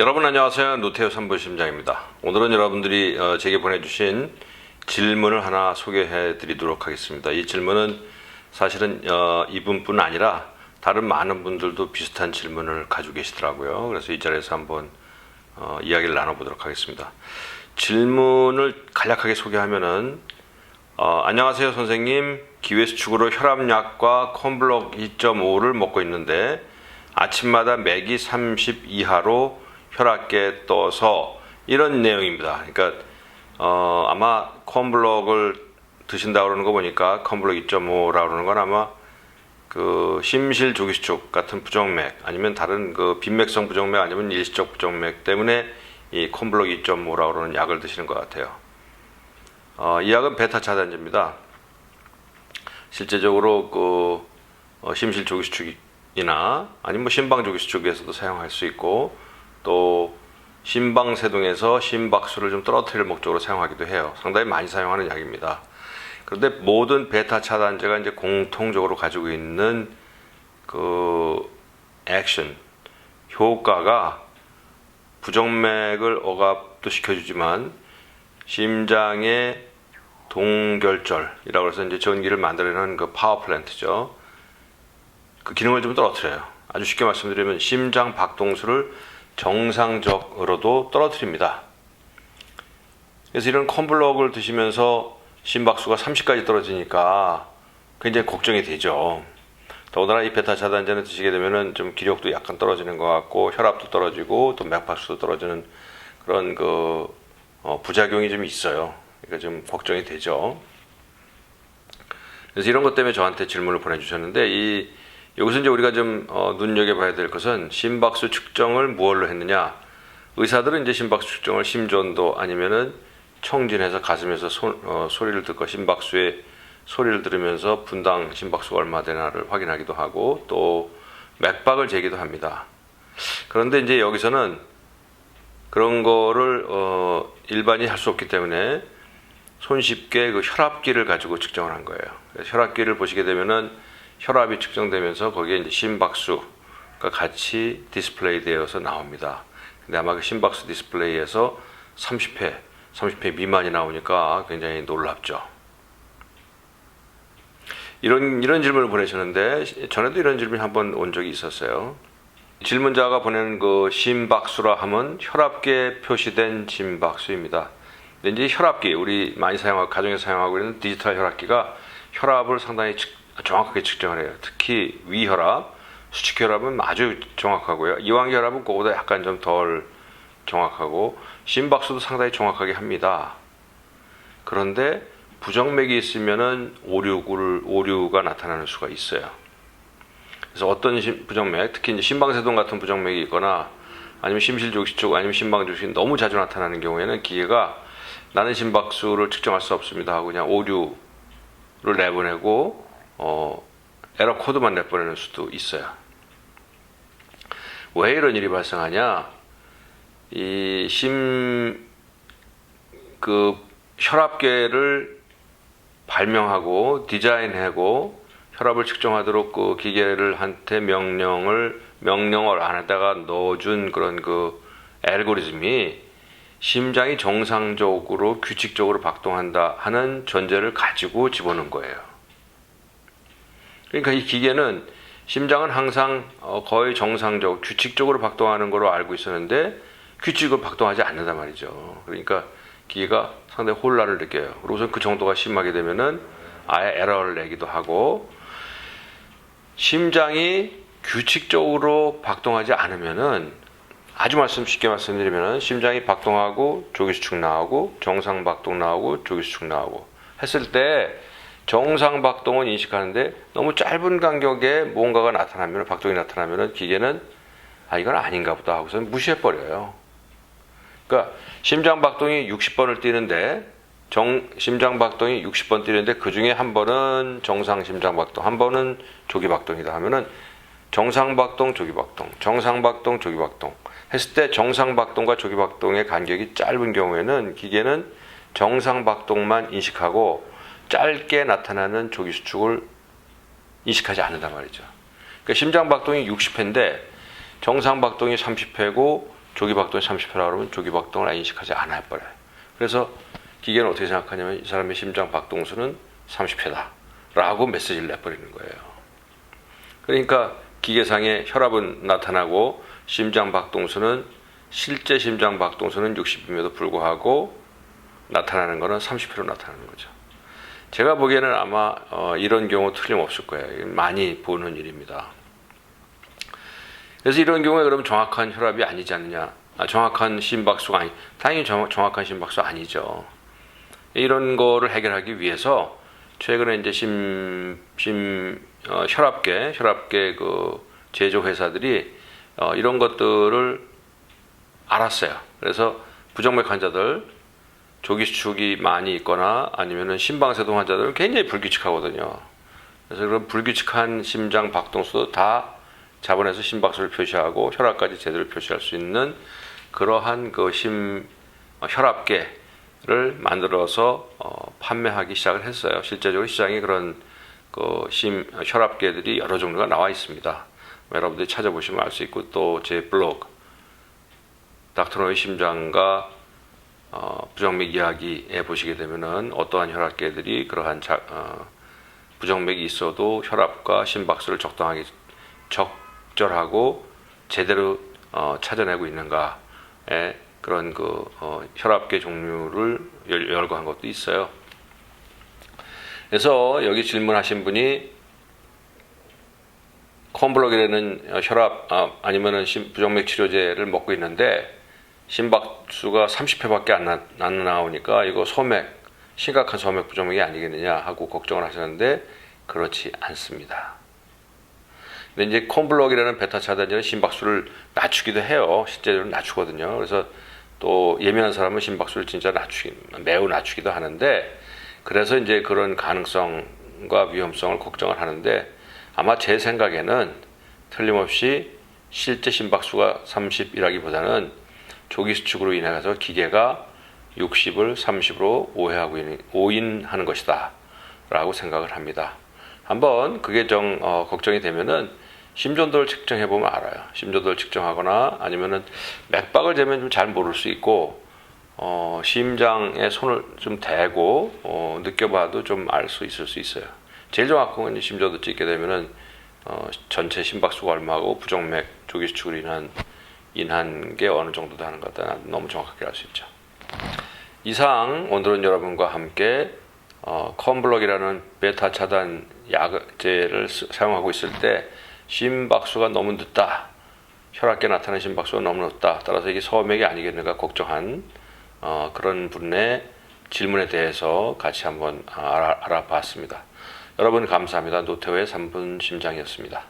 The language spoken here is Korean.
여러분 안녕하세요. 노태우 선보심장입니다. 오늘은 여러분들이 어, 제게 보내주신 질문을 하나 소개해 드리도록 하겠습니다. 이 질문은 사실은 어, 이분뿐 아니라 다른 많은 분들도 비슷한 질문을 가지고 계시더라고요. 그래서 이 자리에서 한번 어, 이야기를 나눠보도록 하겠습니다. 질문을 간략하게 소개하면은 어, 안녕하세요 선생님 기회수축으로 혈압약과 컴블럭 2.5를 먹고 있는데 아침마다 맥이 30 이하로 혈압계 떠서 이런 내용입니다. 그러니까 어, 아마 컴블럭을 드신다 그러는 거 보니까 컴블럭 2.5라고 그러는 건 아마 그 심실 조기수축 같은 부정맥 아니면 다른 그 빈맥성 부정맥 아니면 일시적 부정맥 때문에 이 컴블럭 2.5라고 그러는 약을 드시는 것 같아요. 어, 이 약은 베타 차단제입니다. 실제적으로 그 어, 심실 조기수축이나 아니면 뭐 심방 조기수축에서도 사용할 수 있고 또 심방 세동에서 심박수를 좀 떨어뜨릴 목적으로 사용하기도 해요. 상당히 많이 사용하는 약입니다. 그런데 모든 베타 차단제가 이제 공통적으로 가지고 있는 그 액션 효과가 부정맥을 억압도 시켜주지만 심장의 동결절이라고 해서 이제 전기를 만들어내는 그 파워 플랜트죠. 그 기능을 좀 떨어뜨려요. 아주 쉽게 말씀드리면 심장 박동수를 정상적으로도 떨어뜨립니다. 그래서 이런 컴블럭을 드시면서 심박수가 30까지 떨어지니까 굉장히 걱정이 되죠. 더군다나 이 베타 차단제는 드시게 되면은 좀 기력도 약간 떨어지는 것 같고 혈압도 떨어지고 또 맥박수도 떨어지는 그런 그 어, 부작용이 좀 있어요. 그러니까 좀 걱정이 되죠. 그래서 이런 것 때문에 저한테 질문을 보내주셨는데 이 여기서 이제 우리가 좀 어, 눈여겨봐야 될 것은 심박수 측정을 무엇로 했느냐? 의사들은 이제 심박수 측정을 심전도 아니면은 청진해서 가슴에서 소, 어, 소리를 듣고 심박수의 소리를 들으면서 분당 심박수가 얼마 되나를 확인하기도 하고 또 맥박을 재기도 합니다. 그런데 이제 여기서는 그런 거를 어, 일반이 할 수 없기 때문에 손쉽게 그 혈압기를 가지고 측정을 한 거예요. 혈압기를 보시게 되면은 혈압이 측정되면서 거기에 이제 심박수가 같이 디스플레이 되어서 나옵니다. 근데 아마 그 심박수 디스플레이에서 30회, 30회 미만이 나오니까 굉장히 놀랍죠. 이런 이런 질문을 보내셨는데 전에도 이런 질문이 한번 온 적이 있었어요. 질문자가 보내는 그 심박수라 하면 혈압계에 표시된 심박수입니다. 근데 이제 혈압기 우리 많이 사용하고 가정에서 사용하고 있는 디지털 혈압기가 혈압을 상당히 측- 정확하게 측정을 해요. 특히 위혈압, 수축혈압은 아주 정확하고요. 이완혈압은 그거보다 약간 좀 덜 정확하고 심박수도 상당히 정확하게 합니다. 그런데 부정맥이 있으면은 오류를 오류가 나타나는 수가 있어요. 그래서 어떤 심- 부정맥, 특히 이제 심방세동 같은 부정맥이 있거나 아니면 심실조기쪽 아니면 심방조기 너무 자주 나타나는 경우에는 기계가 나는 심박수를 측정할 수 없습니다 하고 그냥 오류를 내보내고 어, 에러 코드만 내보내는 수도 있어요. 왜 이런 일이 발생하냐? 이 심 그 혈압계를 발명하고 디자인하고 혈압을 측정하도록 그 기계를 한테 명령을 명령을 안에다가 넣어준 그런 그 알고리즘이 심장이 정상적으로 규칙적으로 박동한다 하는 전제를 가지고 집어넣은 거예요. 그러니까 이 기계는 심장은 항상 어, 거의 정상적, 규칙적으로 박동하는 걸로 알고 있었는데 규칙을 박동하지 않는단 말이죠. 그러니까 기계가 상당히 혼란을 느껴요. 그리고 우선 그 정도가 심하게 되면은 아예 에러를 내기도 하고 심장이 규칙적으로 박동하지 않으면은 아주 말씀 쉽게 말씀드리면은 심장이 박동하고 조기수축 나오고 정상 박동 나오고 조기수축 나오고 했을 때 정상 박동은 인식하는데 너무 짧은 간격에 뭔가가 나타나면 박동이 나타나면은 기계는 아 이건 아닌가 보다 하고서 무시해 버려요. 그러니까 심장 박동이 60번을 뛰는데 정 심장 박동이 60번 뛰는데 그 중에 한 번은 정상 심장 박동, 한 번은 조기 박동이다 하면은 정상 박동, 조기 박동, 정상 박동, 조기 박동 했을 때 정상 박동과 조기 박동의 간격이 짧은 경우에는 기계는 정상 박동만 인식하고 짧게 나타나는 조기 수축을 인식하지 않는단 말이죠. 그러니까 심장 박동이 60회인데 정상 박동이 30회고 조기박동이 30회라 그러면 조기박동을 인식하지 않아 버려요. 그래서 기계는 어떻게 생각하냐면 이 사람의 심장 박동수는 30회다 라고 메시지를 내버리는 거예요. 그러니까 기계상의 혈압은 나타나고 심장 박동수는 실제 심장 박동수는 60임에도 불구하고 나타나는 것은 30회로 나타나는 거죠. 제가 보기에는 아마 어, 이런 경우 틀림없을 거예요. 많이 보는 일입니다. 그래서 이런 경우에 그럼 정확한 혈압이 아니지 않느냐? 아, 정확한 심박수가 아니, 당연히 정, 정확한 심박수 아니죠. 이런 거를 해결하기 위해서 최근에 이제 심, 심 어, 혈압계, 혈압계 그 제조 회사들이 어, 이런 것들을 알았어요. 그래서 부정맥 환자들 조기 수축이 많이 있거나 아니면은 심방세동 환자들은 굉장히 불규칙하거든요. 그래서 그런 불규칙한 심장 박동수도 다 자본에서 심박수를 표시하고 혈압까지 제대로 표시할 수 있는 그러한 그 심 혈압계를 만들어서 어, 판매하기 시작을 했어요. 실제적으로 시장에 그런 그 심 혈압계들이 여러 종류가 나와 있습니다. 여러분들이 찾아보시면 알 수 있고 또 제 블로그 닥터노의 심장과 어, 부정맥 이야기에 보시게 되면은 어떠한 혈압계들이 그러한 자, 어, 부정맥이 있어도 혈압과 심박수를 적당하게 적절하고 제대로 어, 찾아내고 있는가에 그런 그 어, 혈압계 종류를 열- 열거한 것도 있어요. 그래서 여기 질문하신 분이 컴블럭이라는 혈압 아, 아니면은 심- 부정맥 치료제를 먹고 있는데 심박수가 30회밖에 안, 나, 안 나오니까 이거 소맥 심각한 소맥 부정맥이 아니겠느냐 하고 걱정을 하셨는데 그렇지 않습니다. 근데 이제 콤블럭이라는 베타 차단제는 심박수를 낮추기도 해요. 실제로 낮추거든요. 그래서 또 예민한 사람은 심박수를 진짜 낮추기 매우 낮추기도 하는데 그래서 이제 그런 가능성과 위험성을 걱정을 하는데 아마 제 생각에는 틀림없이 실제 심박수가 30이라기보다는 조기 수축으로 인해서 기계가 60을 30으로 오해하고 있는 오인하는 것이다 라고 생각을 합니다. 한번 그게 정 어, 걱정이 되면은 심전도를 측정해 보면 알아요. 심전도를 측정하거나 아니면은 맥박을 재면 좀 잘 모를 수 있고 어, 심장에 손을 좀 대고 어, 느껴봐도 좀 알 수 있을 수 있어요. 제일 정확한 건 심전도 찍게 되면은 어, 전체 심박수가 얼마고 부정맥 조기 수축으로 인한 인한 게 어느 정도 되는 것다 너무 정확하게 알 수 있죠. 이상 오늘은 여러분과 함께 어, 컴블럭이라는 베타 차단 약제를 쓰- 사용하고 있을 때 심박수가 너무 늦다. 혈압계 나타나는 심박수가 너무 높다. 따라서 이게 소맥이 아니겠는가 걱정한 어, 그런 분의 질문에 대해서 같이 한번 알아, 알아봤습니다. 여러분 감사합니다. 노태우의 3분 심장이었습니다.